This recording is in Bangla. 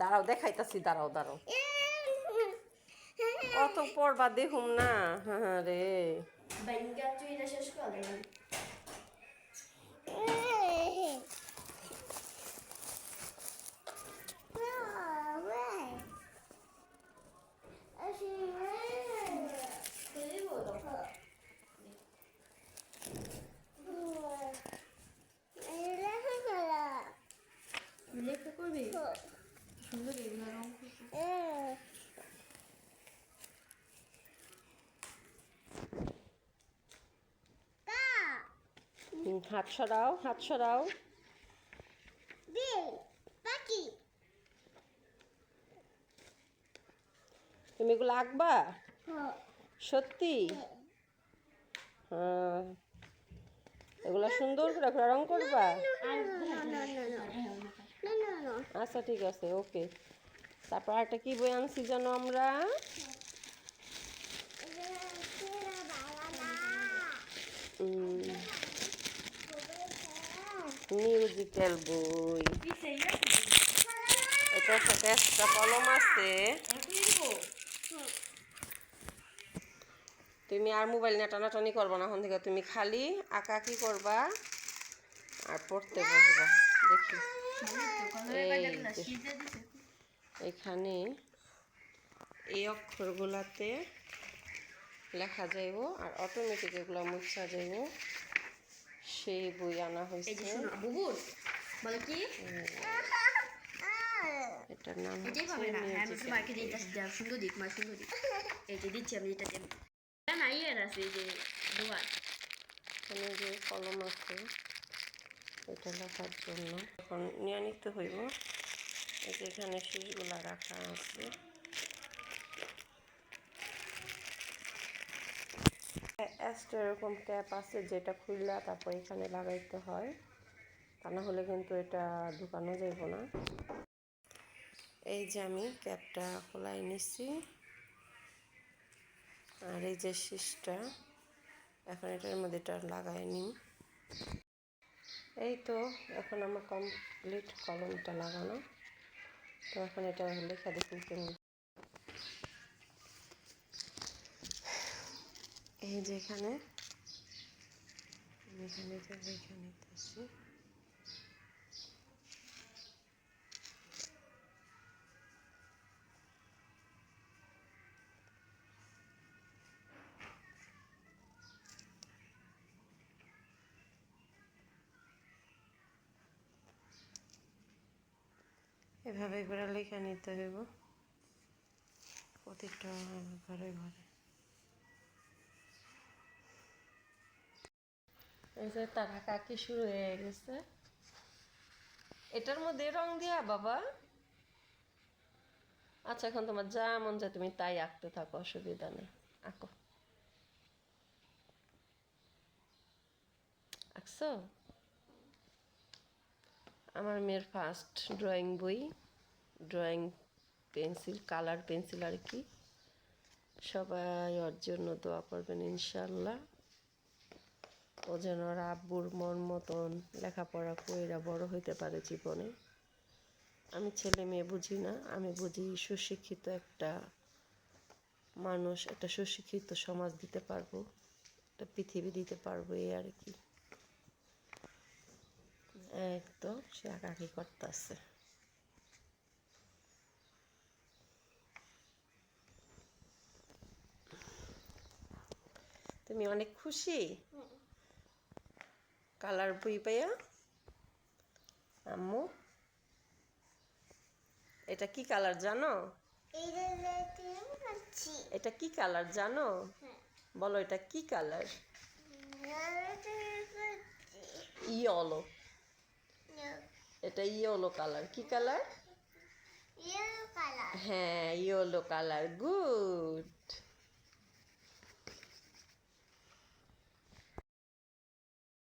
দাঁড়াও দেখাইতাছি দাঁড়াও দাঁড়াও। কত পড়বা দেখুম না। হ্যাঁ রে বাইঙ্গা তুই এটা শেষ করে লেখা করবি সুন্দর এগুলো রং হাত তুমি এগুলো আঁকবা? সত্যি? হ্যাঁ। এগুলো সুন্দর করে রং করবা? আচ্ছা ঠিক আছে, ওকে। তারপর একটা কি বই আনছি যেন আমরা? মিউজিক্যাল বই। এটার সাথে একটা কলম আছে। তুমি আর মোবাইল নিয়ে টানাটানি করব না এখন থেকে। তুমি খালি আঁকা কি করবা? আর পড়তে বসবা দেখি। এখানে এই অক্ষরগুলাতে লেখা যাইব আর অটোমেটিক এগুলো মুছা যাইব। সেই বই আনা হয়েছে। কি? এটার নাম হ্যাঁ সুন্দর দিক মা সুন্দর দিক। এই যে দিচ্ছি আমি এটা না ইয়ে আছে এই যে দোয়ার। এখানে যে কলম আছে এটা লেখার জন্য। এখন নিয়ে নিতে হইব। এই যে এখানে শীষগুলা রাখা আছে। একটা এরকম ক্যাপ আছে যেটা খুললা তারপর এখানে লাগাইতে হয়। তা না হলে কিন্তু এটা ঢুকানো যাইব না। এই যে আমি ক্যাপটা খোলাই নিছি। আর এই যে শীষটা, এখন এটার মধ্যে এটা লাগাই নিই এই তো, এখন আমার কমপ্লিট কলমটা লাগানো। তো এখন এটা লেখা দেখি কেমন। এই যে এখানে লেখা নিতেছি। এভাবে করে লেখা নিতে হইব। প্রতিটা ঘরে ঘরে। এই যে তারা কাকি শুরু হয়ে গেছে। এটার মধ্যে রং দিয়া বাবা। আচ্ছা এখন তোমার যা মন যায় তুমি তাই আঁকতে থাকো, অসুবিধা নেই। আঁকো। আঁকছো? আমার মেয়ের ফার্স্ট ড্রয়িং বই ড্রয়িং পেন্সিল কালার পেন্সিল আর কি। সবাই ওর জন্য দোয়া করবেন ইনশাল্লাহ ও যেন ওর আব্বুর মন মতন লেখাপড়া কইরা বড় হইতে পারে জীবনে। আমি ছেলে মেয়ে বুঝি না, আমি বুঝি সুশিক্ষিত একটা মানুষ, একটা সুশিক্ষিত সমাজ দিতে পারব, একটা পৃথিবী দিতে পারব, এই আর কি। একদম সে আঁকাকি করতেছে। তুমি অনেক খুশি? কালার বই পাইয়া? আম্মু? এটা কি কালার জানো? এটা কি কালার জানো? বলো এটা কি কালার? ইয়লো। এটা ইয়েলো কালার কি কালার হ্যাঁ ইয়েলো কালার গুড